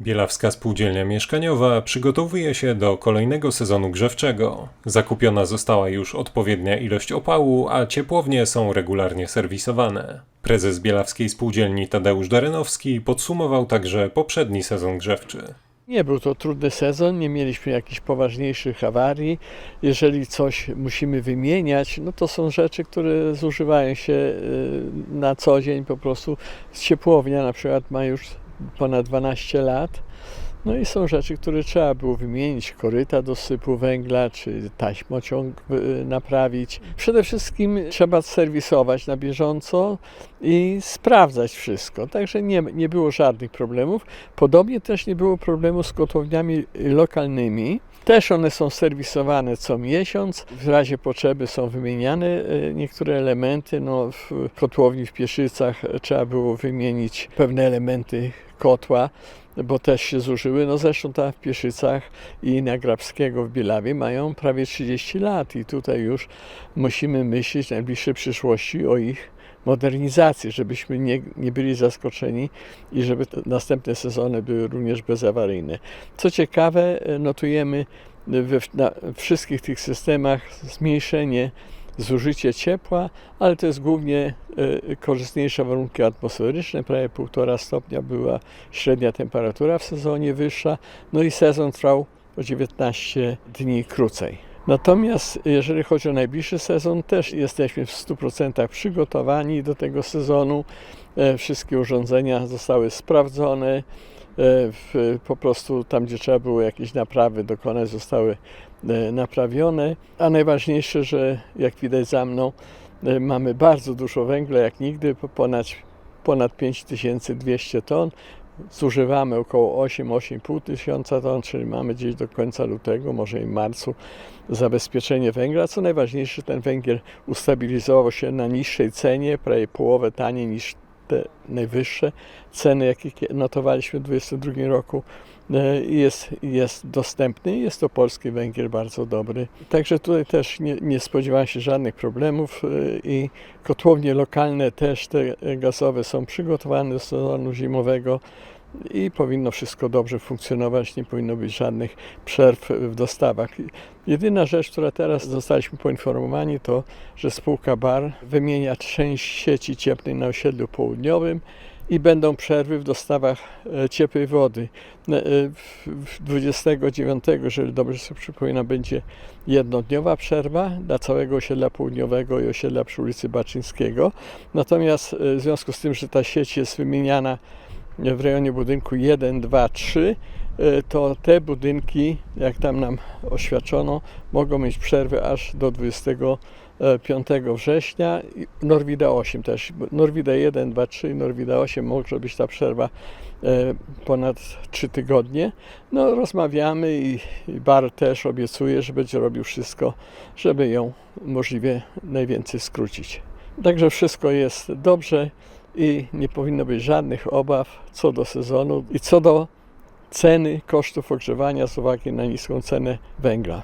Bielawska Spółdzielnia Mieszkaniowa przygotowuje się do kolejnego sezonu grzewczego. Zakupiona została już odpowiednia ilość opału, a ciepłownie są regularnie serwisowane. Prezes Bielawskiej Spółdzielni Tadeusz Darenowski podsumował także poprzedni sezon grzewczy. Nie był to trudny sezon, nie mieliśmy jakichś poważniejszych awarii. Jeżeli coś musimy wymieniać, no to są rzeczy, które zużywają się y, na co dzień po prostu. Ciepłownia na przykład ma już ponad 12 lat. No i są rzeczy, które trzeba było wymienić, koryta do sypu węgla, czy taśmociąg y, naprawić. Przede wszystkim trzeba serwisować na bieżąco i sprawdzać wszystko. Także nie, nie było żadnych problemów. Podobnie też nie było problemu z kotłowniami lokalnymi. Też one są serwisowane co miesiąc. W razie potrzeby są wymieniane y, niektóre elementy. No, w kotłowni w Pieszycach trzeba było wymienić pewne elementy kotła, bo też się zużyły. No zresztą ta w Pieszycach i na Grabskiego w Bielawie mają prawie 30 lat i tutaj już musimy myśleć w najbliższej przyszłości o ich modernizacji, żebyśmy nie, nie byli zaskoczeni i żeby następne sezony były również bezawaryjne. Co ciekawe, notujemy we na wszystkich tych systemach zmniejszenie zużycie ciepła, ale to jest głównie y, korzystniejsze warunki atmosferyczne. Prawie 1,5 stopnia była średnia temperatura w sezonie wyższa, no i sezon trwał o 19 dni krócej. Natomiast jeżeli chodzi o najbliższy sezon, też jesteśmy w 100% przygotowani do tego sezonu. E, wszystkie urządzenia zostały sprawdzone. E, po prostu tam, gdzie trzeba było jakieś naprawy dokonać, zostały e, naprawione. A najważniejsze, że jak widać za mną, mamy bardzo dużo węgla, jak nigdy, ponad, ponad 5200 ton. Zużywamy około 8-8,5 tysiąca ton, czyli mamy gdzieś do końca lutego, może i marcu zabezpieczenie węgla. Co najważniejsze, ten węgiel ustabilizował się na niższej cenie, prawie połowę taniej niż te najwyższe ceny, jakie notowaliśmy w 2022 roku. Jest, jest dostępny jest to polski węgiel bardzo dobry. Także tutaj też nie, nie spodziewałem się żadnych problemów i kotłownie lokalne też te gazowe są przygotowane do sezonu zimowego i powinno wszystko dobrze funkcjonować, nie powinno być żadnych przerw w dostawach. Jedyna rzecz, która teraz zostaliśmy poinformowani, to, że spółka BAR wymienia część sieci cieplnej na osiedlu południowym i będą przerwy w dostawach ciepłej wody. 29, jeżeli dobrze sobie przypominam, będzie jednodniowa przerwa dla całego osiedla południowego i osiedla przy ulicy Baczyńskiego. Natomiast w związku z tym, że ta sieć jest wymieniana w rejonie budynku 1, 2, 3, to te budynki, jak tam nam oświadczono, mogą mieć przerwy aż do 25 września. Norwida 8 też. Norwida 1, 2, 3 i Norwida 8 może być ta przerwa ponad 3 tygodnie. No rozmawiamy i bar też obiecuje, że będzie robił wszystko, żeby ją możliwie najwięcej skrócić. Także wszystko jest dobrze i nie powinno być żadnych obaw co do sezonu i co do ceny kosztów ogrzewania z uwagi na niską cenę węgla.